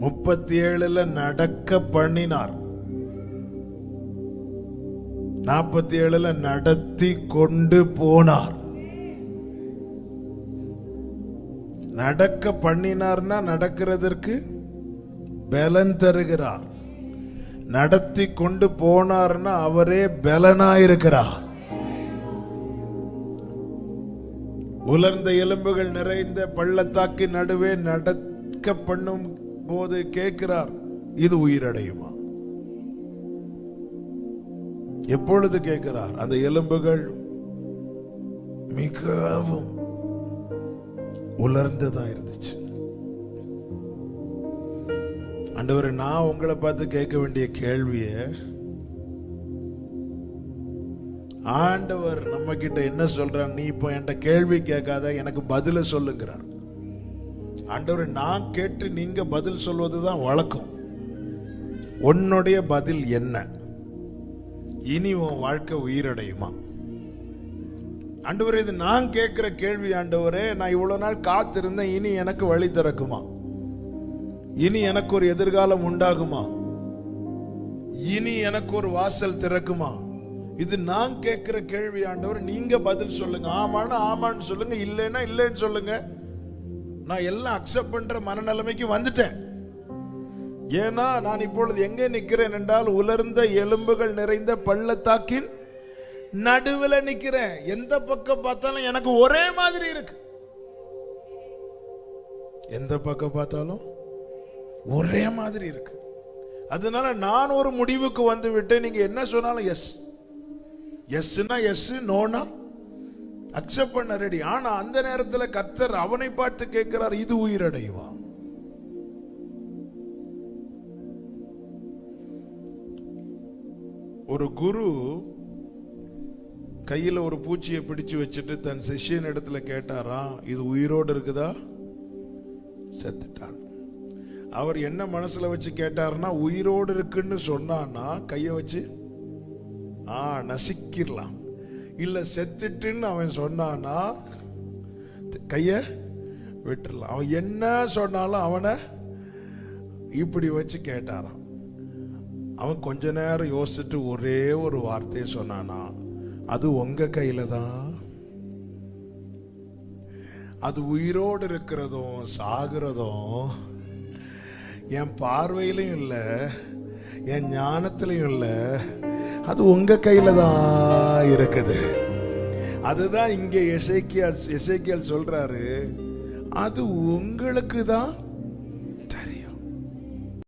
முப்பத்தி ஏழுல நடக்க பண்ணினார். நாற்பத்தி ஏழுல நடத்தி கொண்டு போனார். நடக்க பண்ணினார்னா நடக்கிறதற்கு பலன் தருகிறார். நடத்தி கொண்டு போனார்னா அவரே பலனாயிருக்கிறார். உலர்ந்த எலும்புகள் நிறைந்த பள்ளத்தாக்கு நடுவே நடக்க பண்ணும் போது கேட்கிறார் இது உயிரடையுமா? எப்பொழுது கேட்கிறார் அந்த எலும்புகள் மிகவும் உலர்ந்ததா இருந்துச்சு. அண்டவர் நான் உங்களை பார்த்து கேட்க வேண்டிய கேள்விய ஆண்டவர் நம்ம கிட்ட என்ன சொல்றார் நீ இப்போ என்கிட்ட கேள்வி கேட்காத எனக்கு பதில சொல்லுங்கிறார். ஆண்டவர் நான் கேட்டு நீங்க பதில் சொல்வது தான் வழக்கம். உன்னுடைய பதில் என்ன? இனி உன் வாழ்க்கை உயிரடையுமா? ஆண்டவர் இது நான் கேட்குற கேள்வி ஆண்டவரே நான் இவ்வளோ நாள் காத்திருந்தேன் இனி எனக்கு வழி திறக்குமா? இனி எனக்கு ஒரு எதிர்காலம் உண்டாகுமா? இனி எனக்கு ஒரு வாசல் திறக்குமா? இது நான் கேட்கிற கேள்வி ஆண்டவர் நீங்க பதில் சொல்லுங்க. ஆமான்னு ஆமான்னு சொல்லுங்க இல்லைன்னா இல்லைன்னு சொல்லுங்க. நான் எல்லாம் அக்செப்ட் பண்ற மனநிலைமைக்கு வந்துட்டேன். ஏன்னா நான் இப்பொழுது எங்கே நிற்கிறேன் என்றால் உலர்ந்த எலும்புகள் நிறைந்த பள்ளத்தாக்கின் நடுவில் நிற்கிறேன். எந்த பக்கம் பார்த்தாலும் எனக்கு ஒரே மாதிரி இருக்கு. எந்த பக்கம் பார்த்தாலும் ஒரே மாதிரி இருக்கு. அதனால நான் ஒரு முடிவுக்கு வந்து விட்டேன். நீங்க என்ன சொன்னாலும் எஸ் எஸ்னா எஸ் நோனா அக்செப்ட் பண்ண ரெடி ஆனா அந்த நேரத்துல கத்தர் அவனை பார்த்து கேட்கிறார் இது உயிரடைவான் ஒரு குரு கையில ஒரு பூச்சியை பிடிச்சு வச்சுட்டு தன் சிஷ்யன் இடத்துல கேட்டாராம் இது உயிரோடு இருக்குதா? செத்துட்டான். அவர் என்ன மனசுல வச்சு கேட்டாருன்னா உயிரோடு இருக்குன்னு சொன்னான்னா கையை வச்சு ஆ நசிக்கிடலாம். இல்லை செத்துட்டுன்னு அவன் சொன்னானா கைய விட்டுடலாம் அவன் என்ன சொன்னாலும் அவனை இப்படி வச்சு கேட்டாராம். அவன் கொஞ்ச நேரம் யோசிச்சுட்டு ஒரே ஒரு வார்த்தையை சொன்னானா அது உங்க கையில தான். அது உயிரோடு இருக்கிறதும் சாகிறதும் என் பார்வையிலையும் இல்லை என் ஞானத்திலையும் இல்லை அது உங்க கையில தான். இருக்குது. அதுதான் இங்க எசேக்கியால் எசேக்கியால் சொல்றாரு அது உங்களுக்கு தான்